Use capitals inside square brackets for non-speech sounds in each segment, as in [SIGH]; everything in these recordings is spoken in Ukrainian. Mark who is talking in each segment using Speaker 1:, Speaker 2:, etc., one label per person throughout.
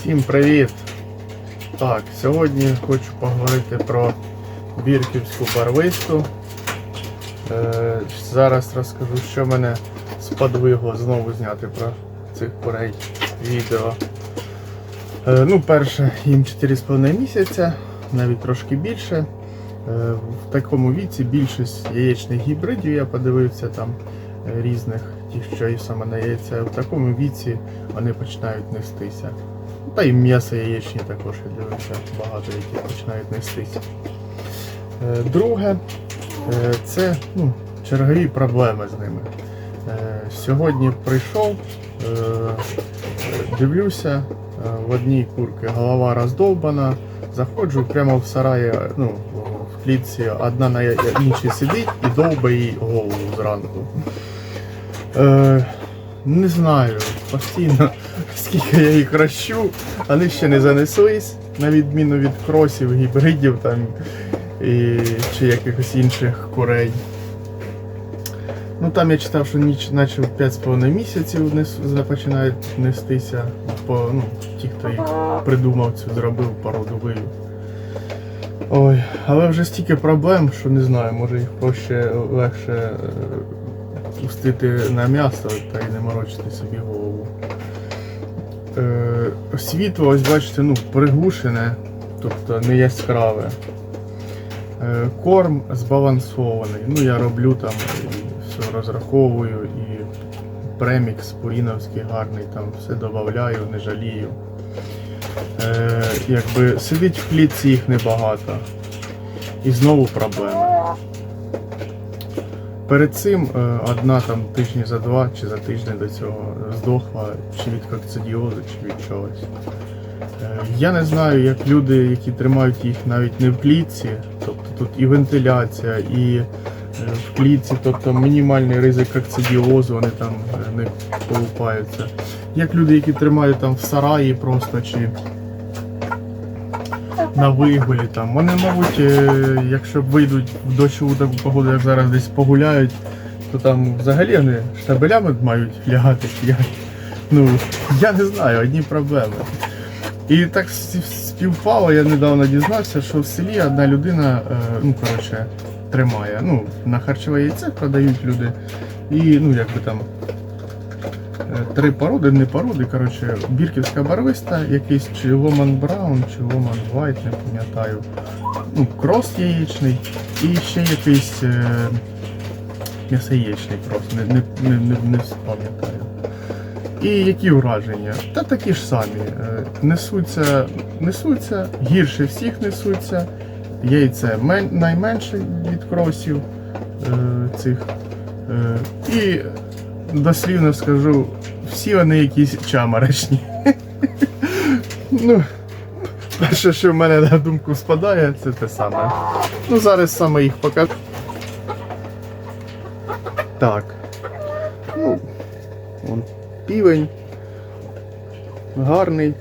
Speaker 1: Всім привіт! Так, сьогодні хочу поговорити про бірківську барвисту. Е, зараз розкажу, що мене сподвигло знову зняти про цих курей відео. Е, ну, перше, їм 4,5 місяця, навіть трошки більше. Е, в такому віці більшість яєчних гібридів я подивився там е, різних, ті, що і саме на яйця. В такому віці вони починають нестися. Та й м'ясо яєчні також я дивився, багато які починають нестися. Е, Друге, е, це ну, чергові проблеми з ними. Е, Сьогодні прийшов, дивлюся, в одній курки голова роздовбана, заходжу прямо в сараї, ну, в клітці, одна на іншій сидить і довбає їй голову зранку. Не знаю, постійно, скільки я їх рощу, вони ще не занеслись, на відміну від кросів, гібридів там і, чи якихось інших курей. Ну там я читав, що ніч, наче 5,5 місяців нес- починають нестися, по, ну, ті, хто їх придумав цю, зробив породу вивів. Ой, але вже стільки проблем, що не знаю, може їх проще легше е, пустити на м'ясо та й не морочити собі голову. Е, світло, ось бачите, ну, приглушене, тобто не яскраве. Е, корм збалансований. Ну, я роблю там і все розраховую і премікс пуріновський гарний, там все додаю, не жалію. Е, якби сидить в клітці їх небагато. І знову проблеми. Перед цим е, одна там тижні за два чи за тиждень до цього здохла чи від кокцидіозу, чи від чогось. Е, Я не знаю, як люди, які тримають їх навіть не в клітці, тобто тут і вентиляція, і е, в клітці, тобто мінімальний ризик кокцидіозу, вони там не колупаються. Як люди, які тримають там в сараї просто чи на вигулі там. Вони, мабуть, е, якщо вийдуть в дощову таку погоду, як зараз десь погуляють, то там взагалі вони штабелями мають лягати. Ну, я не знаю, одні проблеми. І так співпало, я недавно дізнався, що в селі одна людина, е, ну, коротше, тримає. Ну, на харчове яйце продають люди. І, ну, якби там три породи, не породи, коротше, бірківська барвиста, якийсь чи Ломан Браун, чи Ломан Вайт, не пам'ятаю. Ну, крос яєчний і ще якийсь е, м'ясояєчний крос, не, не, не, не, не пам'ятаю. І які враження? Та такі ж самі. Е, Несуться, несуться, гірше всіх несуться. Яйце мен, найменше від кросів е, цих. Е, і дослівно скажу, всі вони якісь чамарочні. [LAUGHS] ну, перше, що в мене на думку спадає, це те саме. Ну, зараз саме їх покажу. Так. Ну, вон півень. Гарний.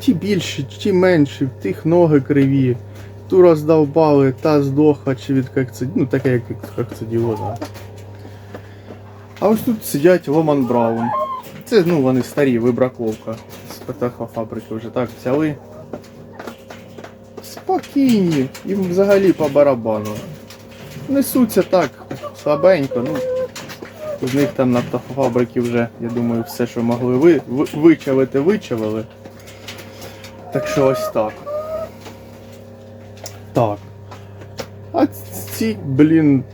Speaker 1: Ті більші, ті менші, в тих ноги криві. Ту роздовбали, та здохла чи від кокци... ну таке як кокцидіоза. А ось тут сидять Ломан Браун. Це ну вони старі, вибраковка. З птахофабрики вже так взяли. Спокійні, їм взагалі по барабану. Несуться так, слабенько, ну. З них там на птахофабрики вже, я думаю, все, що могли ви вичавити, вичавили. Так що ось так. Так. А ці, блін,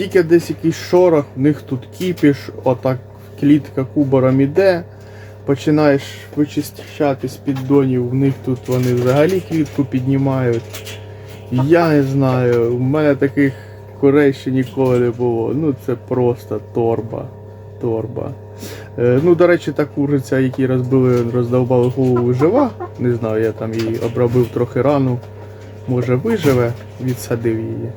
Speaker 1: тільки десь якийсь шорох, в них тут кіпіш, отак клітка кубаром іде. Починаєш вичищати з піддонів, в них тут вони взагалі клітку піднімають. Я не знаю, в мене таких курей ще ніколи не було. Ну це просто торба. Торба. Е, ну, до речі, та куриця, які розбили, роздовбали голову жива. Не знаю, я там її обробив трохи рану. Може виживе, відсадив її.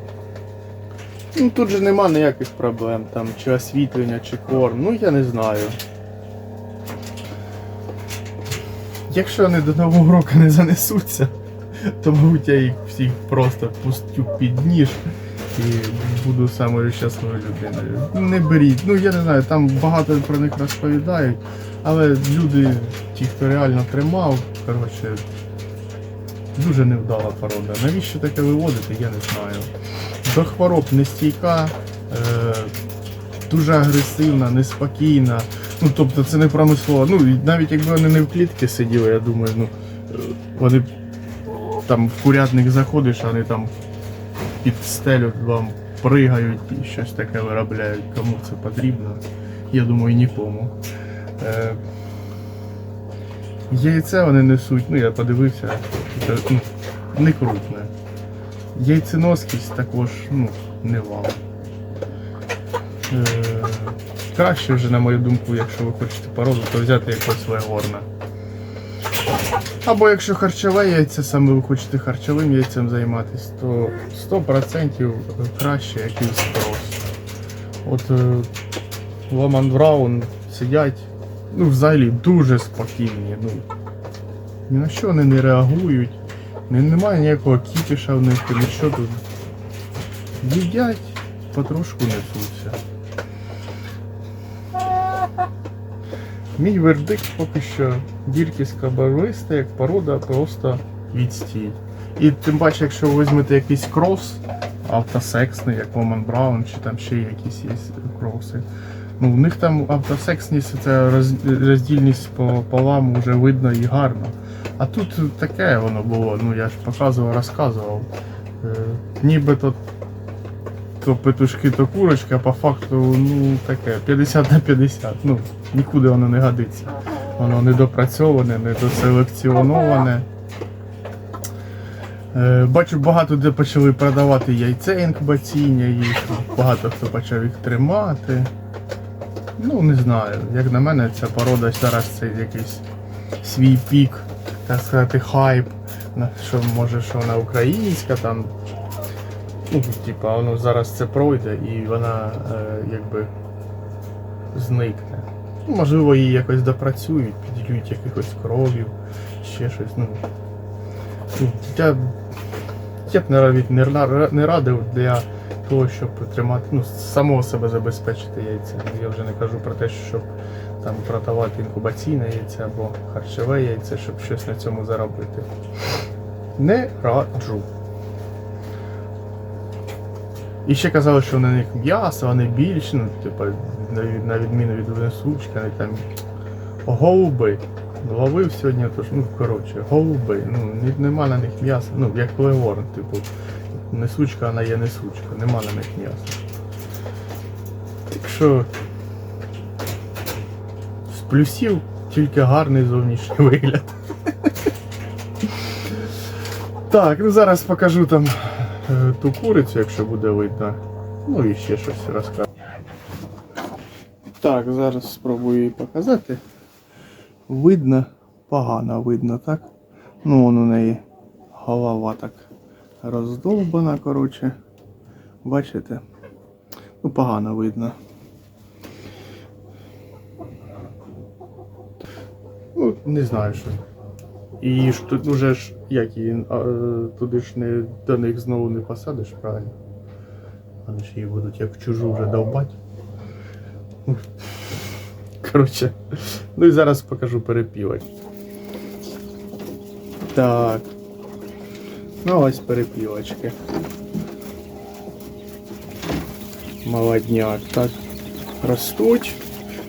Speaker 1: Ну тут же нема ніяких проблем, там, чи освітлення, чи корм, ну я не знаю. Якщо вони до Нового року не занесуться, то мабуть я їх всіх просто пустю під ніж і буду самою щасливою людиною. Не беріть. Ну я не знаю, там багато про них розповідають, але люди, ті, хто реально тримав, коротше, дуже невдала порода. Навіщо таке виводити, я не знаю. До хвороб не стійка, е, дуже агресивна, неспокійна. Ну, тобто це не промислово. Ну, навіть якби вони не в клітці сиділи, я думаю, ну, е, вони там в курятник заходиш, вони там під стелю вам пригають і щось таке виробляють. Кому це потрібно? Я думаю, нікому. Е, яйце вони несуть, ну я подивився, це, ну, не крупне. Яйценоскість також, ну, не вау. Е, краще вже, на мою думку, якщо ви хочете породу, то взяти якогось легорна. Або якщо харчове яйце, саме ви хочете харчовим яйцем займатися, то 100% краще якийсь крос. От е, Ломан Браун сидять, ну взагалі дуже спокійні. Ну, ні на що вони не реагують, немає ніякого кіпіша в них, нічого тут. Їдять, потрошку несуться. Мій вердикт поки що дірківська барвиста як порода просто відстій. І тим паче, якщо ви візьмете якийсь крос автосексний, як Woman Brown, чи там ще якісь є кроси. Ну, в них там автосексність, це роз- роздільність пополам вже видно і гарно. А тут таке воно було, ну я ж показував, розказував. Е, нібито то петушки, то курочка, а по факту, ну таке, 50 на 50. Ну, нікуди воно не годиться. Воно недопрацьоване, недоселекціоноване. Е, Бачу, багато де почали продавати яйця інкубаційні, їх багато хто почав їх тримати. Ну, не знаю. Як на мене, ця порода зараз це якийсь свій пік, так сказати, хайп. Що може, що вона українська там. Ну, типа, воно зараз це пройде і вона е, якби зникне. Можливо, її якось допрацюють, піділюють якихось кровів, ще щось. Ну, ну, я, я б навіть не, не радив для того, щоб тримати, ну, самого себе забезпечити яйця. Я вже не кажу про те, щоб там продавати інкубаційне яйце або харчове яйце, щоб щось на цьому заробити. Не раджу. І ще казали, що на них м'ясо, вони більші, ну, типу, на, відміну від несучки, вони там голуби. Ловив сьогодні, тож, ну, коротше, голуби. Ну, нема на них м'яса. Ну, як леворн, типу, несучка, вона є несучка, нема на них м'яса. Так що. Плюсів тільки гарний зовнішній вигляд. Так, ну зараз покажу там е, ту курицю, якщо буде видно. Ну і ще щось розкажу. Так, зараз спробую її показати. Видно, погано видно, так? Ну, вон у неї голова так роздовбана, коротше. Бачите? Ну, погано видно. Не знаю що. І ж тут уже ж як її, туди ж не до них знову не посадиш, правильно? Вони ж її будуть як чужу вже довбати. Коротше. Ну і зараз покажу перепілок. Так. Ну ось перепілочки. Молодняк, так. Ростуть.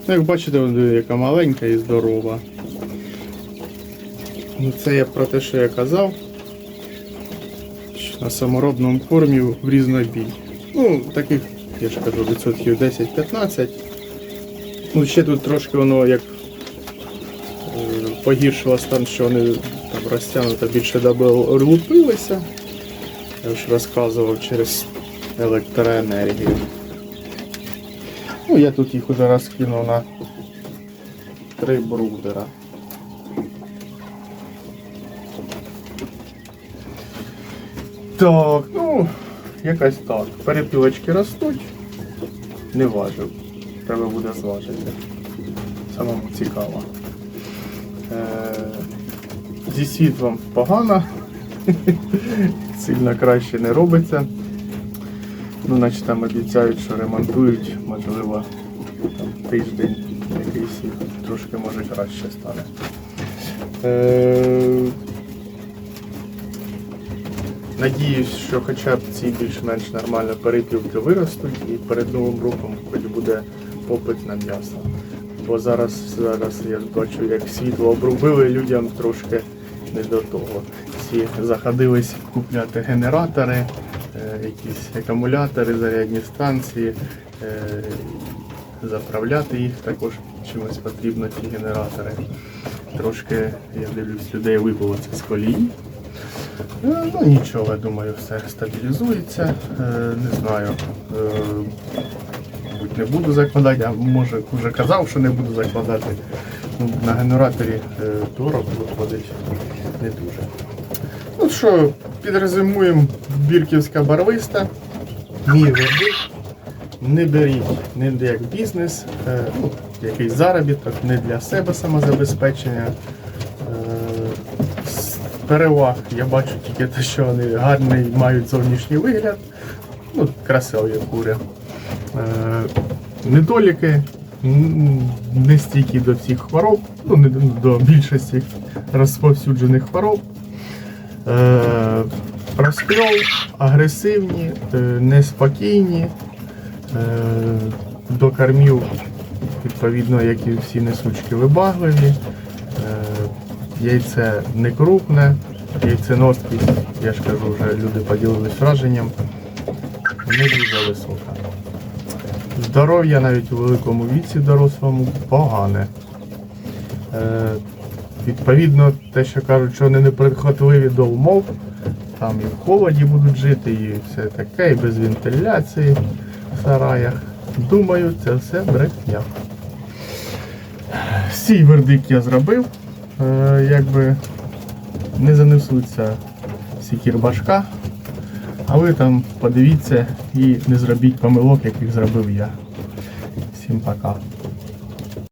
Speaker 1: Ну, як бачите, яка маленька і здорова. Ну, це я про те, що я казав. що На саморобному кормі в різнобій. Ну, таких, я ж кажу, відсотків 10-15. Ну, ще тут трошки воно як е, погіршило стан, що вони там розтягнуто більше доби лупилися. Я ж розказував через електроенергію. Ну, я тут їх уже розкинув на три брудера. Так, ну, якось так. Перепілочки ростуть. Не важив. Треба буде зважити. Самому цікаво. Е, зі світлом погано. [LAUGHS] Сильно краще не робиться. Ну, наче там обіцяють, що ремонтують, можливо, там, тиждень якийсь трошки може краще стане. Е, Надіюсь, що хоча б ці більш-менш нормально перепілки виростуть і перед новим роком хоч буде попит на м'ясо. Бо зараз, зараз я бачу, як світло обрубили людям трошки не до того. Всі заходились купляти генератори, е, якісь акумулятори, зарядні станції, е, заправляти їх також чимось потрібно ті генератори. Трошки, я дивлюсь, людей вибило це з колії. Е, Ну нічого, я думаю, все стабілізується. Е, Не знаю. е, Мабуть, не буду закладати, а може вже казав, що не буду закладати. Ну, На генераторі е, виходить не дуже. Ну що, підрезюмуємо бірківська барвиста. Мій вердикт. Не беріть не як бізнес, ну, якийсь заробіток, не для себе самозабезпечення. Переваг я бачу тільки те, що вони гарний мають зовнішній вигляд. Ну, красиві кури. Е, недоліки не стійкі до всіх хвороб, ну не до- більшості розповсюджених хвороб. Е, розкльов, агресивні, е, неспокійні. До кормів, відповідно, як і всі несучки вибагливі. Яйце не крупне, яйценоскість, я ж кажу, вже люди поділились враженням, не дуже висока. Здоров'я навіть у великому віці дорослому погане. Е, відповідно, те, що кажуть, що вони неприхотливі до умов, там і в холоді будуть жити, і все таке, і без вентиляції в сараях. Думаю, це все брехня. Свій вердикт я зробив. Е, якби не занесуться всі кірбашка, а ви там подивіться і не зробіть помилок, яких зробив я. Всім пока.